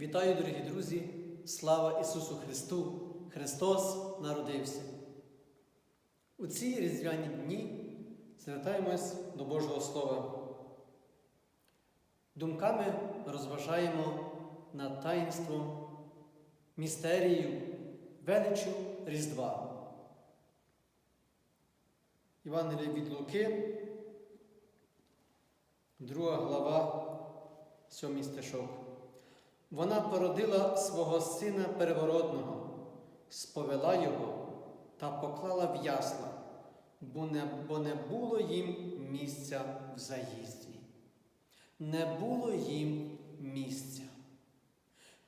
Вітаю, дорогі друзі! Слава Ісусу Христу! Христос народився! У ці різдвяні дні звертаємось до Божого Слова. Думками розважаємо над таїнством, містерією, величю Різдва. Євангелія від Луки, друга глава, сьомий стишок. Вона породила свого сина переворотного, сповела його та поклала в ясла, бо не, бо не було їм місця в заїзді. Не було їм місця.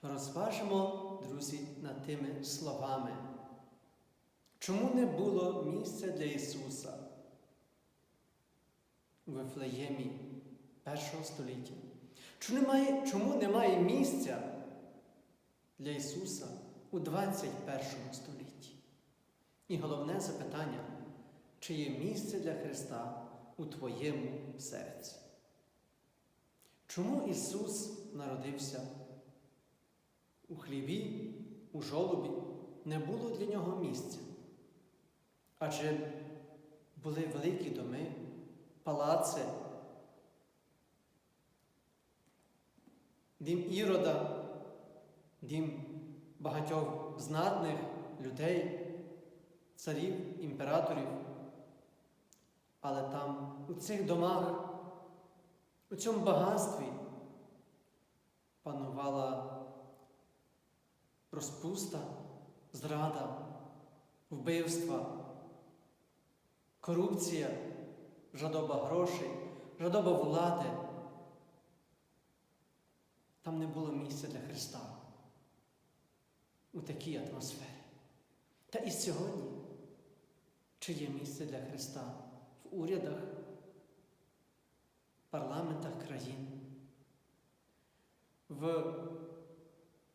Розважимо, друзі, над тими словами. Чому не було місця для Ісуса у Вифлеємі першого століття? Немає, чому немає місця для Ісуса у 21 столітті? І головне запитання, чи є місце для Христа у твоєму серці? Чому Ісус народився у хліві, у жолобі? Не було для нього місця? Адже були великі доми, палаци, дім Ірода, дім багатьох знатних людей, царів, імператорів. Але там, у цих домах, у цьому багатстві панувала розпуста, зрада, вбивства, корупція, жадоба грошей, жадоба влади. Там не було місця для Христа у такій атмосфері. Та і сьогодні, чи є місце для Христа в урядах, парламентах країн, в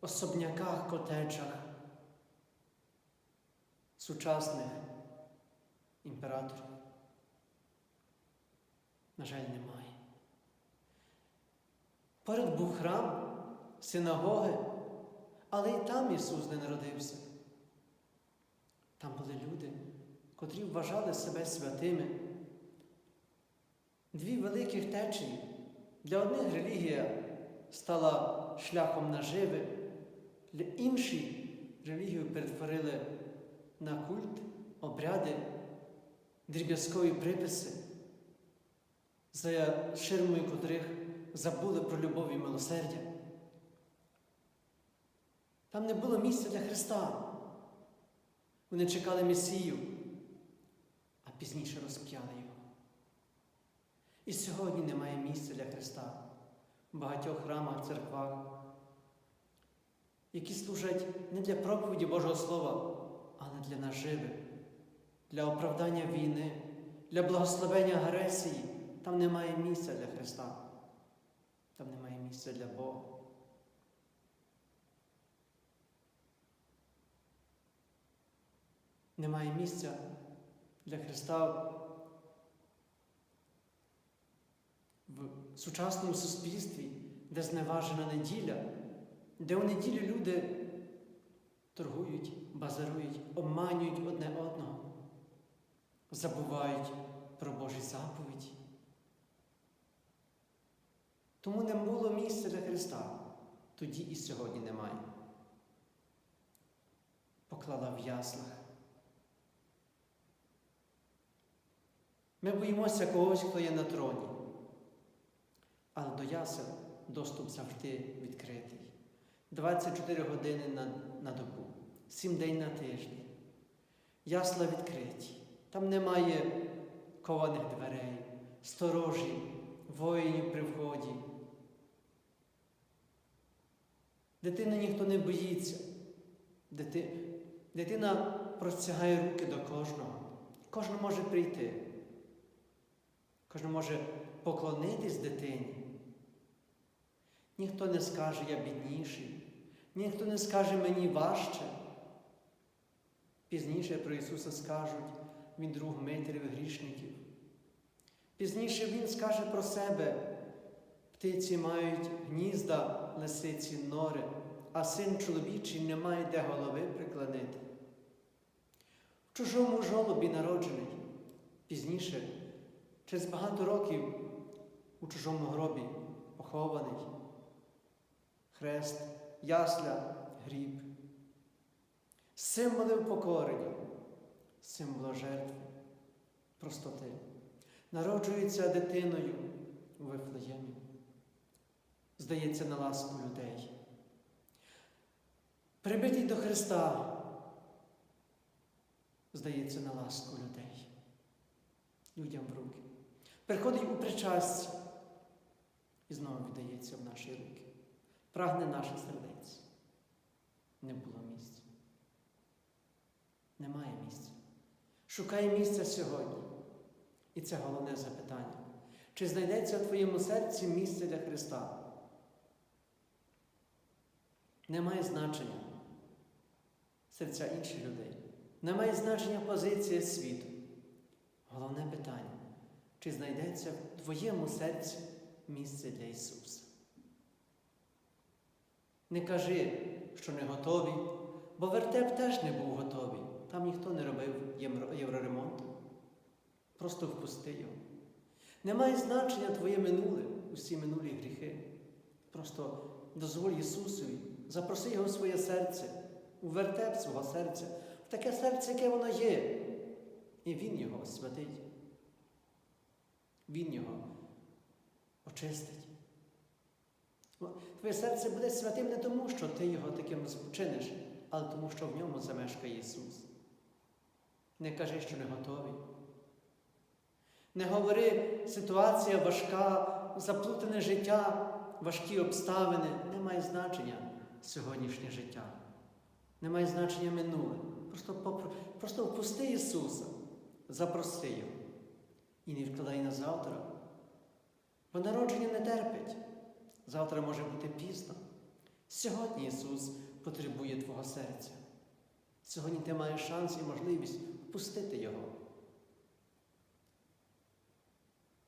особняках, котеджах сучасних імператорів? На жаль, немає. Поряд був храм, синагоги, але і там Ісус не народився. Там були люди, котрі вважали себе святими. Дві великих течії. Для одних релігія стала шляхом наживи, для інших релігію перетворили на культ, обряди, дріб'язкові приписи, за ширмою котрих забули про любов і милосердя. Там не було місця для Христа. Вони чекали Месію, а пізніше розп'яли його. І сьогодні немає місця для Христа в багатьох храмах, церквах, які служать не для проповіді Божого Слова, але для наживи, для оправдання війни, для благословення агресії. Там немає місця для Христа. Там немає місця для Бога. Немає місця для Христа в сучасному суспільстві, де зневажена неділя, де у неділю люди торгують, базарують, обманюють одне одного, забувають про Божі заповіді. Тому не було місця для Христа, тоді і сьогодні немає. Поклала в яслах. Ми боїмося когось, хто є на троні. Але до ясел доступ завжди відкритий. 24 години на, на добу, 7 день на тиждень. Ясла відкриті. Там немає кованих дверей, сторожі, воїнів при вході. Дитини ніхто не боїться. Дити... Дитина простягає руки до кожного. Кожен може прийти. Кожен може поклонитись дитині. Ніхто не скаже, я бідніший, ніхто не скаже мені важче. Пізніше про Ісуса скажуть, Він друг митерів і грішників. Пізніше Він скаже про себе, птиці мають гнізда, лисиці нори, а син чоловічий не має де голови приклонити. В чужому жолобі народжений, пізніше, через багато років у чужому гробі похований. Хрест, ясля, гріб, символи упокорення, символи жертви, простоти. Народжується дитиною у Вифлеємі. Здається на ласку людей. Прибитий до Христа, здається на ласку людей, людям в руки. Приходить у причастя і знову віддається в наші руки. Прагне наших сердець. Не було місця. Немає місця. Шукай місця сьогодні. І це головне запитання. Чи знайдеться в твоєму серці місце для Христа? Немає значення серця інших людей. Немає значення позиція світу. Головне питання, чи знайдеться в твоєму серці місце для Ісуса? Не кажи, що не готовий, бо вертеп теж не був готовий. Там ніхто не робив євро- євроремонту. Просто впусти його. Немає значення твоє минуле, усі минулі гріхи. Просто дозволь Ісусові, запроси Його в своє серце, у вертеп свого серця, в таке серце, яке воно є. І Він його освятить. Він його очистить. Твоє серце буде святим не тому, що ти його таким чиниш, але тому, що в ньому замешкає Ісус. Не кажи, що не готовий. Не говори, ситуація важка, заплутане життя, важкі обставини. Не має значення сьогоднішнє життя. Не має значення минуле. Просто, попро- просто впусти Ісуса, запроси Його. І не вкладай на завтра. Бо народження не терпить. Завтра може бути пізно. Сьогодні Ісус потребує Твого серця. Сьогодні ти маєш шанс і можливість впустити Його.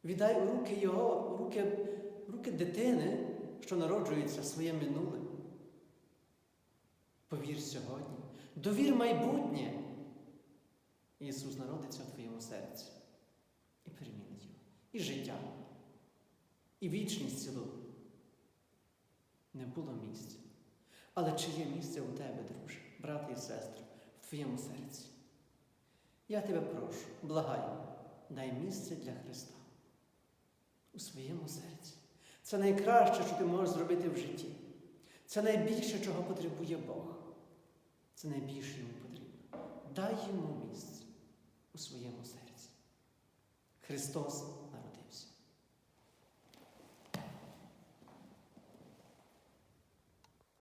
Віддай у руки Його, руки, руки дитини, що народжується своє минуле. Повір сьогодні, довір майбутнє. Ісус народиться в твоєму серці і перемінить його. І життя, і вічність цілу. Не було місця. Але чи є місце у тебе, друже, брати і сестри, в твоєму серці? Я тебе прошу, благаю, дай місце для Христа у своєму серці. Це найкраще, що ти можеш зробити в житті. Це найбільше, чого потребує Бог. Це найбільше йому потрібно. Дай йому місце у своєму серці. Христос